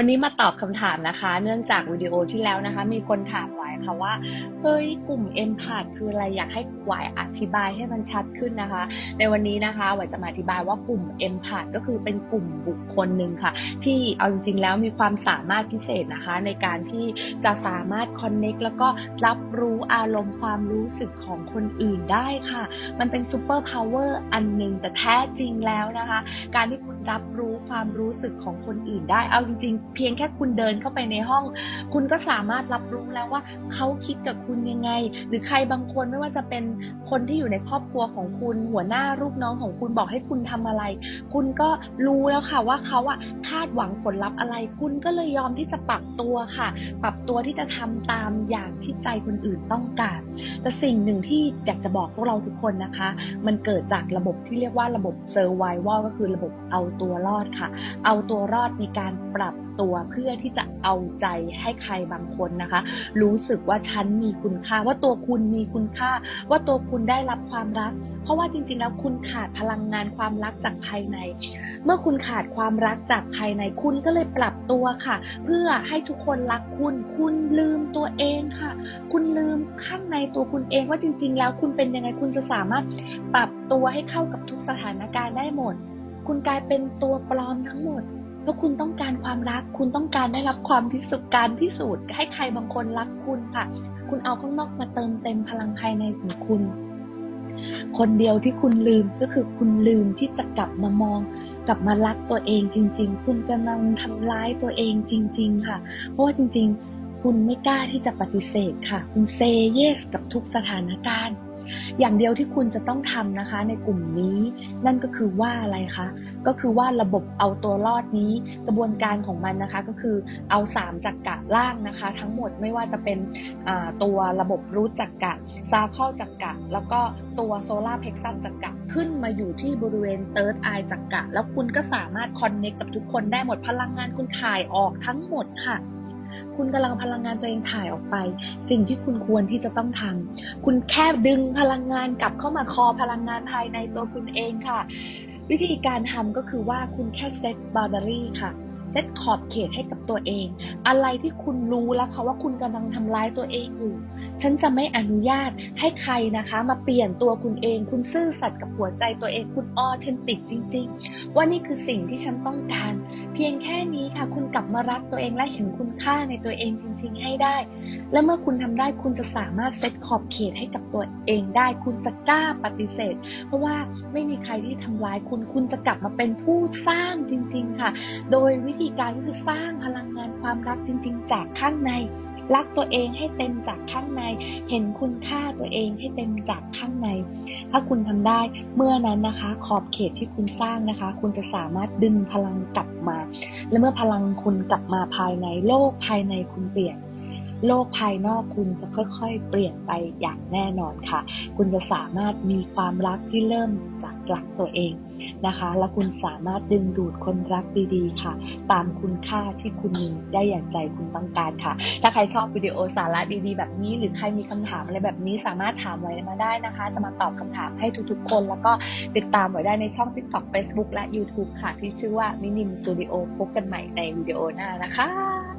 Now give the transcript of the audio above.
วันนี้มาตอบคำถามนะคะ เนื่องจากวิดีโอที่แล้วนะคะ มีคนถามไว้ค่ะว่าเฮ้ยกลุ่ม e m p a t คืออะไรอยากให้หวายอธิบายให้มันชัดขึ้นนะคะ ในวันนี้นะคะหวายจะมาอธิบายว่ากลุ่ม e m p a t ก็คือเป็นกลุ่มบุคคลหนึ่งค่ะ ที่เอาจริงๆแล้วมีความสามารถพิเศษนะคะ ในการที่จะสามารถ connect แล้วก็รับรู้อารมณ์ความรู้สึกของคนอื่นได้ค่ะ มันเป็น super power อันหนึ่งแต่แท้จริงแล้วนะคะ การที่คุณรับรู้ความรู้สึกของคนอื่นได้เอาจริงๆเพียงแค่คุณเดินเข้าไปในห้อง คุณก็สามารถรับรู้แล้วว่าเขาคิดกับคุณยังไง หรือใครบางคนไม่ว่าจะเป็นคนที่อยู่ในครอบครัวของคุณ หัวหน้าลูกน้องของคุณบอกให้คุณทำอะไร คุณก็รู้แล้วค่ะว่าเขาอะคาดหวังผลลัพธ์อะไร คุณก็เลยยอมที่จะปรับตัวค่ะ ปรับตัวที่จะทำตามอย่างที่ใจคนอื่นต้องการ แต่สิ่งหนึ่งที่อยากจะบอกพวกเราทุกคนนะคะ มันเกิดจากระบบที่เรียกว่าระบบ survival ก็คือระบบเอาตัวรอดค่ะ เอาตัวรอดในการปรับตัวเพื่อที่จะเอาใจให้ใครบางคนนะคะ รู้สึกว่าฉันมีคุณค่า ว่าตัวคุณมีคุณค่า ว่าตัวคุณได้รับความรัก เพราะว่าจริงๆแล้วคุณขาดพลังงานความรักจากภายใน เมื่อคุณขาดความรักจากภายในคุณก็เลยปรับตัวค่ะ เพื่อให้ทุกคนรักคุณ คุณลืมตัวเองค่ะ คุณลืมข้างในตัวคุณเองว่าจริง ๆ แล้วคุณเป็นยังไงคุณจะสามารถปรับตัวให้เข้ากับทุกสถานการณ์ได้หมด คุณกลายเป็นตัวปลอมทั้งหมด เพราะคุณต้องการความรัก คุณต้องการได้รับความพิสูจน์การพิสูจน์ ให้ใครบางคนรักคุณค่ะ คุณเอาข้างนอกมาเติมเต็มพลังภายในของคุณ คนเดียวที่คุณลืมก็คือคุณลืมที่จะกลับมามองกลับมารักตัวเองจริง ๆ คุณกำลังทำร้ายตัวเองจริง ๆ ค่ะ เพราะว่าจริง ๆ คุณไม่กล้าที่จะปฏิเสธค่ะ คุณเซเยสกับทุกสถานการณ์ อย่างเดียวที่คุณจะต้องทำนะคะ ในกลุ่มนี้ นั่นก็คือว่าอะไรคะ ก็คือว่าระบบเอาตัวรอดนี้ กระบวนการของมันนะคะก็คือเอา 3จักกะล่างนะคะ ทั้งหมดไม่ว่าจะเป็นตัวระบบรู้จักกะซาเข้าจักกะ แล้วก็ตัวโซลาร์เพ x ซัสจักกะขึ้นมาอยู่ที่บริเวณเติร์ดไอจักกะ แล้วคุณก็สามารถคอนเน c t กับทุกคนได้หมดพลังงานคุณถ่ายออกทั้งหมดค่ะ คุณกำลังพลังงานตัวเองถ่ายออกไป สิ่งที่คุณควรที่จะต้องทำคุณแค่ดึงพลังงานกลับเข้ามาคอพลังงานภายในตัวคุณเองค่ะ วิธีการทำก็คือว่าคุณแค่เซตบ o ด d รี่ค่ะเซตขอบเขตให้กับตัวเอง อะไรที่คุณรู้แล้วค่ะว่าคุณกำลังทำร้ายตัวเองอยู่ ฉันจะไม่อนุญาตให้ใครนะคะ มาเปลี่ยนตัวคุณเอง คุณซื่อสัตย์กับหัวใจตัวเองคุณออเทนติกจริง ๆ ว่านี่คือสิ่งที่ฉันต้องการ พียงแค่นี้ค่ะ คุณกลับมารักตัวเองและเห็นคุณค่าในตัวเองจริง ๆ ให้ได้ และเมื่อคุณทำได้คุณจะสามารถเซตขอบเขตให้กับตัวเองได้ คุณจะกล้าปฏิเสธ เพราะว่าไม่มีใครที่ทำร้ายคุณ คุณจะกลับมาเป็นผู้สร้างจริง ๆ ค่ะ โดยวิธีการก็คือสร้างพลังงานความรักจริง ๆ จากข้างใน รักตัวเองให้เต็มจากข้างใน เห็นคุณค่าตัวเองให้เต็มจากข้างใน ถ้าคุณทำได้เมื่อนั้นนะคะ ขอบเขตที่คุณสร้างนะคะ คุณจะสามารถดึงพลังกลับมา และเมื่อพลังคุณกลับมาภายในโลกภายในคุณเปลี่ยน โลกภายนอกคุณจะค่อยๆ เปลี่ยนไปอย่างแน่นอนค่ะ คุณจะสามารถมีความรักที่เริ่มจากรักตัวเองนะคะ และคุณสามารถดึงดูดคนรักดีๆ ค่ะ ตามคุณค่าที่คุณมีได้อย่างใจคุณต้องการค่ะ ถ้าใครชอบวิดีโอสาระดีๆ แบบนี้ หรือใครมีคำถามอะไรแบบนี้สามารถถามไว้มาได้นะคะ จะมาตอบคำถามให้ทุกๆ คน แล้วก็ติดตามไว้ได้ในช่อง TikTok Facebook และ YouTube ค่ะ ที่ชื่อว่ามินิมสตูดิโอพบกันใหม่ในวิดีโอหน้านะคะ